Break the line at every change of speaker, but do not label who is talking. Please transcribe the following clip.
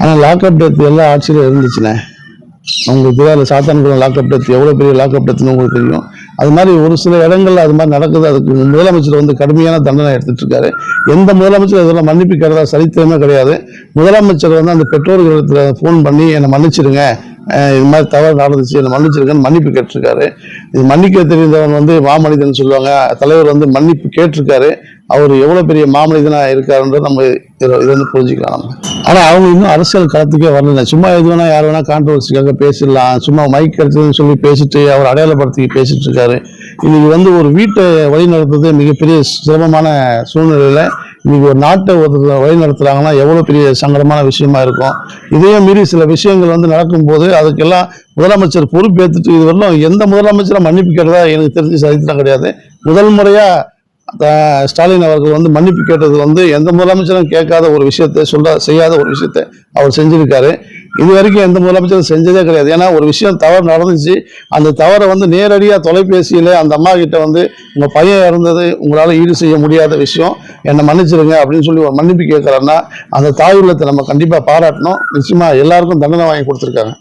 ஆனால் lockup death எல்லா ஆட்சியிலும் இருந்துச்சுண்ணே. உங்களுக்கு தெரியாது சாத்தான்குளம் லாக்அப் டெத் எவ்வளோ பெரிய லாக்அப் டெத்னு உங்களுக்கு தெரியும். அது மாதிரி ஒரு சில இடங்கள்ல அது மாதிரி நடக்குது. அதுக்கு முதலமைச்சர் வந்து கடுமையான தண்டனை எடுத்துட்டு இருக்காரு. எந்த முதலமைச்சர் இதெல்லாம் மன்னிப்பு கிடையாது சரித்திரமே கிடையாது. முதலமைச்சர் வந்து அந்த பெற்றோர்களுக்கு ஃபோன் பண்ணி என்னை மன்னிச்சிடுங்க இது மாதிரி தவறு நடந்துச்சு. என்னை மன்னிச்சிருக்கேன்னு மன்னிப்பு கேட்டிருக்காரு. இது மன்னிக்க தெரிந்தவன் வந்து மாமனிதன் சொல்லுவாங்க. தலைவர் வந்து மன்னிப்பு கேட்டிருக்காரு. அவர் எவ்வளோ பெரிய மாமனிதனாக இருக்காருன்றது நம்ம இதில் இது வந்து புரிஞ்சுக்கலாம் நம்ம. ஆனால் அவங்க இன்னும் அரசியல் களத்துக்கே வரல சும்மா எது வேணா யார் வேணா கான்ட்ரவர்சிக்காக பேசிடலாம். சும்மா மைக் எடுத்ததுன்னு சொல்லி பேசிட்டு அவர் அடையாளப்படுத்தி பேசிட்டு இருக்காரு இன்னைக்கு வந்து ஒரு வீட்டை வழி நடத்துறது மிகப்பெரிய சிரமமான சூழ்நிலையில் இன்னைக்கு ஒரு நாட்டை ஒருத்தர் வழி நடத்துகிறாங்கன்னா எவ்வளோ பெரிய சங்கடமான விஷயமா இருக்கும். இதையும் மீறி சில விஷயங்கள் வந்து நடக்கும்போது அதுக்கெல்லாம் முதலமைச்சர் பொறுப்பேற்றுட்டு இது எந்த முதலமைச்சரும் மன்னிப்பு கேட்டதா எனக்கு தெரிஞ்சு சரித்திரம் கிடையாது. முதல் முறையாக ஸ்டாலின் அவர்கள் வந்து மன்னிப்பு கேட்டது வந்து எந்த முதலமைச்சரும் கேட்காத ஒரு விஷயத்தை சொல்ல செய்யாத ஒரு விஷயத்தை அவர் செஞ்சிருக்காரு. இது வரைக்கும் எந்த முதலமைச்சரும் செஞ்சதே கிடையாது. ஏன்னா ஒரு விஷயம் தவறு நடந்துச்சு. அந்த தவறை வந்து நேரடியாக தொலைபேசியில் அந்த அம்மா கிட்ட வந்து உங்கள் பையன் இறந்தது உங்களால் ஈடு செய்ய முடியாத விஷயம். என்னை மன்னிச்சிருங்க அப்படின்னு சொல்லி ஒரு மன்னிப்பு கேட்குறேன்னா அந்த தாய் உள்ளத்தை நம்ம கண்டிப்பாக பாராட்டணும். நிச்சயமாக எல்லாருக்கும் தண்டனை வாங்கி கொடுத்துருக்காங்க.